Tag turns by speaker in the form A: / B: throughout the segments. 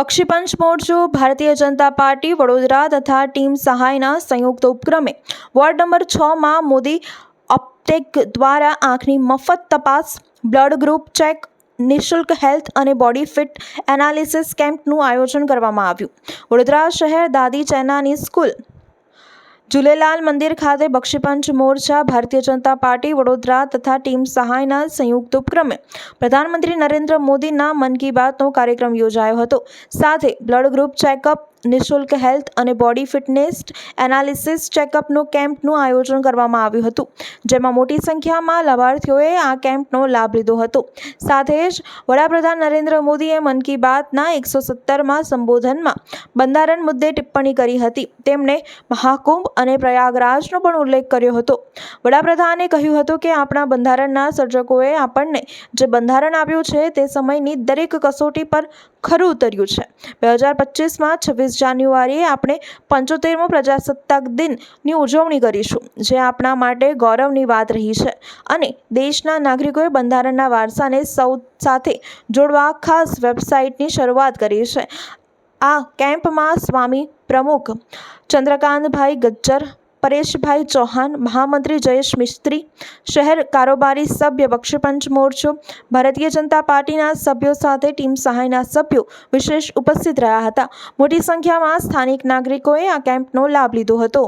A: બક્ષીપંચ મોરચો, ભારતીય જનતા પાર્ટી, વડોદરા તથા ટીમ સહાયના સંયુક્ત ઉપક્રમે વોર્ડ નંબર છમાં મોદી ઓપ્ટેક દ્વારા આંખની મફત તપાસ, બ્લડ ગ્રુપ ચેક, નિઃશુલ્ક હેલ્થ અને બોડી ફિટ એનાલિસિસ કેમ્પનું આયોજન કરવામાં આવ્યું. વડોદરા શહેર દાદી ચેનાની સ્કૂલ ઝૂલેલાલ મંદિર ખાતે બક્ષીપંચ મોરચા, ભારતીય જનતા પાર્ટી, વડોદરા તથા ટીમ સહાયના સંયુક્ત ઉપક્રમે પ્રધાનમંત્રી નરેન્દ્ર મોદીના મન કી બાતનો કાર્યક્રમ યોજાયો હતો. સાથે બ્લડ ગ્રુપ ચેકઅપ નિઃશુલ્ક હેલ્થ અને બોડી ફિટનેસ એનાલિસિસ ચેકઅપનું કેમ્પનું આયોજન કરવામાં આવ્યું હતું, જેમાં મોટી સંખ્યામાં લાભાર્થીઓએ આ કેમ્પનો લાભ લીધો હતો. સાથે જ, વડાપ્રધાન નરેન્દ્ર મોદીએ મન કી બાતના એકસો સત્તરમાં સંબોધનમાં બંધારણ મુદ્દે ટિપ્પણી કરી હતી. તેમણે મહાકુંભ અને પ્રયાગરાજનો પણ ઉલ્લેખ કર્યો હતો. વડાપ્રધાને કહ્યું હતું કે આપણા બંધારણના સર્જકોએ આપણને જે બંધારણ આપ્યું છે તે સમયની દરેક કસોટી પર ખરું ઉતર્યું છે. બે હજાર પચીસમાં છવ્વીસ જાન્યુઆરીએ આપણે પંચોતેરમો પ્રજાસત્તાક દિનની ઉજવણી કરીશું, જે આપણા માટે ગૌરવની વાત રહી છે અને દેશના નાગરિકોએ બંધારણના વારસાને સૌ સાથે જોડવા ખાસ વેબસાઇટની શરૂઆત કરી છે. આ કેમ્પમાં સ્વામી પ્રમુખ ચંદ્રકાંતભાઈ ગજ્જર પરેશભાઈ ચૌહાણ, મહામંત્રી જયેશ મિસ્ત્રી, શહેર કારોબારી સભ્ય બક્ષીપંચ મોરચો, ભારતીય જનતા પાર્ટીના સભ્યો સાથે ટીમ સહાયના સભ્યો વિશેષ ઉપસ્થિત રહ્યા હતા. મોટી સંખ્યામાં સ્થાનિક નાગરિકોએ આ કેમ્પનો લાભ લીધો હતો.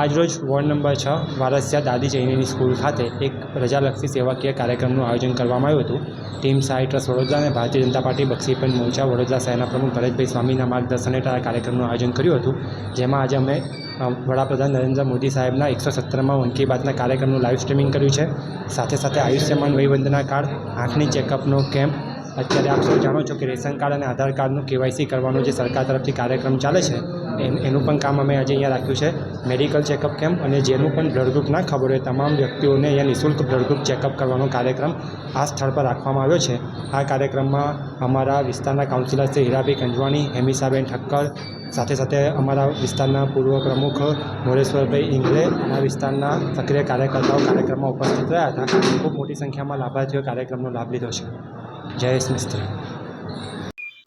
B: આજરોજ વોર્ડ નંબર છ, વારસિયા દાદી જૈનની સ્કૂલ ખાતે એક પ્રજાલક્ષી સેવાકીય કાર્યક્રમનું આયોજન કરવામાં આવ્યું હતું. ટીમ સાઈ ટ્રસ્ટ વડોદરા અને ભારતીય જનતા પાર્ટી બક્ષીપંચ મોરચા વડોદરા શહેરના પ્રમુખ ભરતભાઈ સ્વામીના માર્ગદર્શન હેઠળ આ કાર્યક્રમનું આયોજન કર્યું હતું. જેમાં આજે અમે વડાપ્રધાન નરેન્દ્ર મોદી સાહેબના એકસો સત્તરમાં મન કી બાતના કાર્યક્રમનું લાઈવ સ્ટ્રીમિંગ કર્યું છે. સાથે સાથે આયુષ્યમાન વયવંદના કાર્ડ, આંખની ચેકઅપનો કેમ્પ, અત્યારે આપ સૌ જાણો છો કે રેશન કાર્ડ અને આધાર કાર્ડનું કેવાયસી કરવાનો જે સરકાર તરફથી કાર્યક્રમ ચાલે છે એન- પણ કામ અમે આજે અહીંયા રાખ્યું છે. મેડિકલ ચેકઅપ કેમ્પ અને જેનું પણ બ્લડ ગ્રુપ ના ખબર હોય, તમામ વ્યક્તિઓને અહીંયા નિઃશુલ્ક બ્લડ ગ્રુપ ચેકઅપ કરવાનો કાર્યક્રમ આ સ્થળ પર રાખવામાં આવ્યો છે. આ કાર્યક્રમમાં અમારા વિસ્તારના કાઉન્સિલર શ્રી હીરાભાઈ કંજવાણી, હેમિસાબેન ઠક્કર, સાથે સાથે અમારા વિસ્તારના પૂર્વ પ્રમુખ મોરેશ્વરભાઈ ઇંગલે આ વિસ્તારના સક્રિય કાર્યકર્તાઓ કાર્યક્રમમાં ઉપસ્થિત રહ્યા હતા. ખૂબ મોટી સંખ્યામાં લાભાર્થીઓ કાર્યક્રમનો લાભ લીધો છે. જયેશ મિસ્ત્રી